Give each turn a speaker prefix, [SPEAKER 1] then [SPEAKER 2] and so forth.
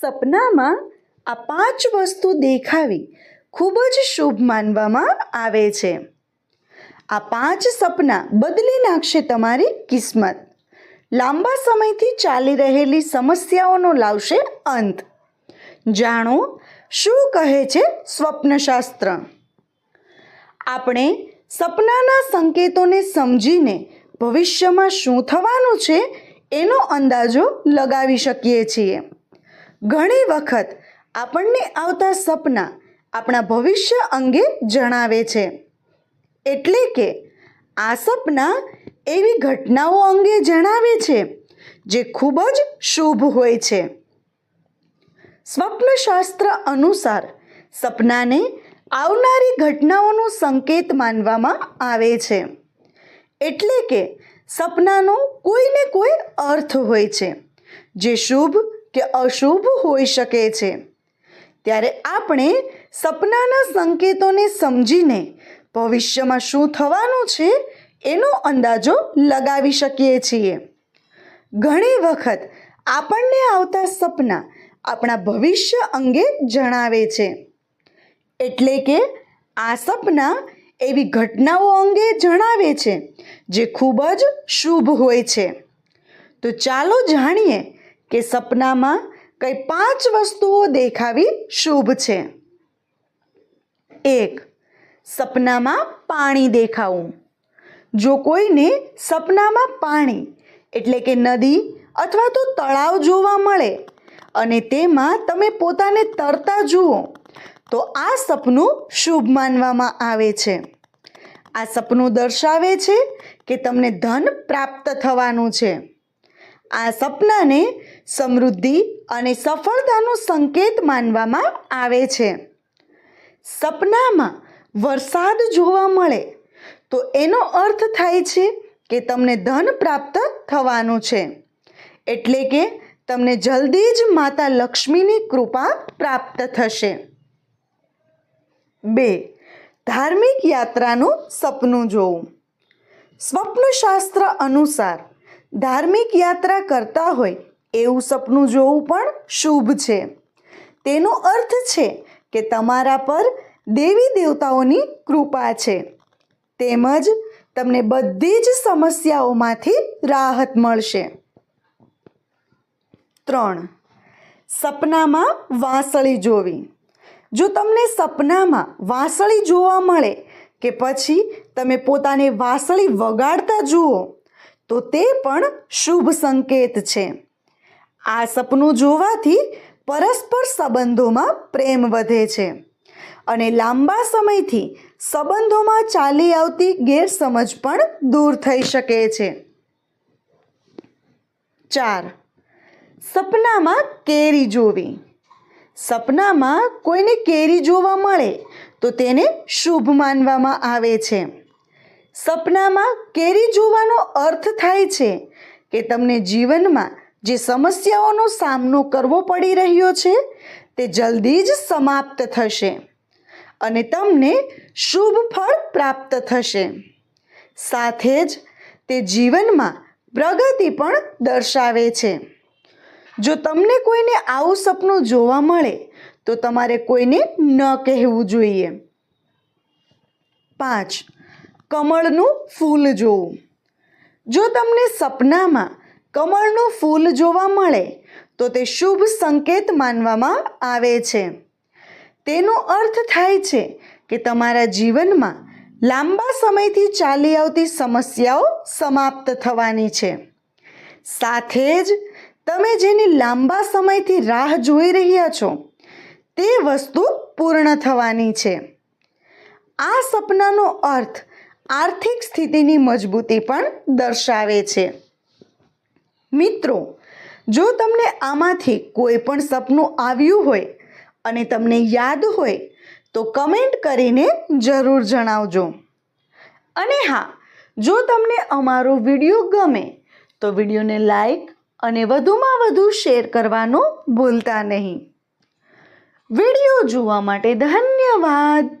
[SPEAKER 1] સપનામાં આ પાંચ વસ્તુ દેખાવી ખૂબ જ શુભ માનવામાં આવે છે. આ પાંચ સપના બદલી નાખશે તમારી કિસ્મત. લાંબા સમયથી ચાલી રહેલી સમસ્યાઓનો લાવશે અંત. જાણો, શું કહે છે સ્વપ્નશાસ્ત્ર? આપણે સપનાના સંકેતોને સમજીને ભવિષ્યમાં શું થવાનું છે એનો અંદાજો લગાવી શકીએ છીએ. ઘણી વખત આપણને આવતા સપના આપણા ભવિષ્ય અંગે જણાવે છે. એટલે કે આ સપના એવી ઘટનાઓ અંગે જણાવે છે જે ખૂબ જ શુભ હોય છે. સ્વપ્નશાસ્ત્ર અનુસાર સપનાને આવનારી ઘટનાઓનો સંકેત માનવામાં આવે છે. એટલે કે સપનાનો કોઈને કોઈ અર્થ હોય છે, જે શુભ કે અશુભ હોઈ શકે છે. ત્યારે આપણે સપનાના સંકેતોને સમજીને ભવિષ્યમાં શું થવાનું છે એનો અંદાજો લગાવી શકીએ છીએ. ઘણી વખત આપણને આવતા સપના આપણા ભવિષ્ય અંગે જણાવે છે. એટલે કે આ સપના એવી ઘટનાઓ અંગે જણાવે છે જે ખૂબ જ શુભ હોય છે. તો ચાલો જાણીએ કે સપનામાં કઈ પાંચ વસ્તુઓ દેખાવી શુભ છે. એક, સપનામાં પાણી દેખાવું. જો કોઈને સપનામાં પાણી, એટલે કે નદી અથવા તો તળાવ જોવા મળે અને તેમાં તમે પોતાને તરતા જુઓ, તો આ સપનું શુભ માનવામાં આવે છે. આ સપનું દર્શાવે છે કે તમને ધન પ્રાપ્ત થવાનું છે. આ સપનાને સમૃદ્ધિ અને સફળતાનો સંકેત માનવામાં આવે છે. સપનામાં વરસાદ જોવા મળે તો એનો અર્થ થાય છે કે તમને ધન પ્રાપ્ત થવાનું છે. એટલે કે તમને જલ્દી જ માતા લક્ષ્મીની કૃપા પ્રાપ્ત થશે. બે, ધાર્મિક યાત્રાનું સપનું જોવું. સ્વપ્નશાસ્ત્ર અનુસાર ધાર્મિક યાત્રા કરતા હોય એવું સપનું જોવું પણ શુભ છે. તેનો અર્થ છે કે તમારા પર દેવી દેવતાઓની કૃપા છે. તેમજ તમને બધી જ સમસ્યાઓમાંથી રાહત મળશે. ત્રણ. સપનામાં વાંસળી જોવી. જો તમને સપનામાં વાંસળી જોવા મળે કે પછી તમે પોતાને વાંસળી વગાડતા જુઓ, તો તે પણ શુભ સંકેત છે. આ સપનું જોવાથી પરસ્પર સંબંધોમાં પ્રેમ વધે છે અને લાંબા સમયથી સંબંધોમાં ચાલી આવતી ગેરસમજ પણ દૂર થઈ શકે છે. ચાર. સપનામાં કેરી જોવી. સપનામાં કોઈને કેરી જોવા મળે તો તેને શુભ માનવામાં આવે છે. સપનામાં કેરી જોવાનો અર્થ થાય છે કે તમને જીવનમાં જે સમસ્યાઓનો સામનો કરવો પડી રહ્યો છે, તે જલ્દી જ સમાપ્ત થશે અને તમને શુભ ફળ પ્રાપ્ત થશે. સાથે જ તે જીવનમાં પ્રગતિ પણ દર્શાવે છે. જો તમને કોઈને આવું સપનું જોવા મળે, તો તમારે કોઈને ન કહેવું જોઈએ. પાંચ, કમળનું ફૂલ જોવું. જો તમને સપનામાં કમળનું ફૂલ જોવા મળે, તો તે શુભ સંકેત માનવામાં આવે છે. તેનો અર્થ થાય છે કે તમારા જીવનમાં લાંબા સમયથી ચાલી આવતી સમસ્યાઓ સમાપ્ત થવાની છે. સાથે જ, તમે જેની લાંબા સમયથી રાહ જોઈ રહ્યા છો, તે વસ્તુ પૂર્ણ થવાની છે. આ સપનાનો અર્થ આર્થિક સ્થિતિની મજબૂતી પણ દર્શાવે છે. મિત્રો, જો તમને આમાંથી કોઈ પણ સપનું આવ્યું હોય અને તમને યાદ હોય, તો કમેન્ટ કરીને જરૂર જણાવજો. અને હા, જો તમને અમારો વીડિયો ગમે, તો વિડીયોને લાઈક અને વધુમાં વધુ શેર કરવાનું ભૂલતા નહીં. વીડિયો જોવા માટે ધન્યવાદ.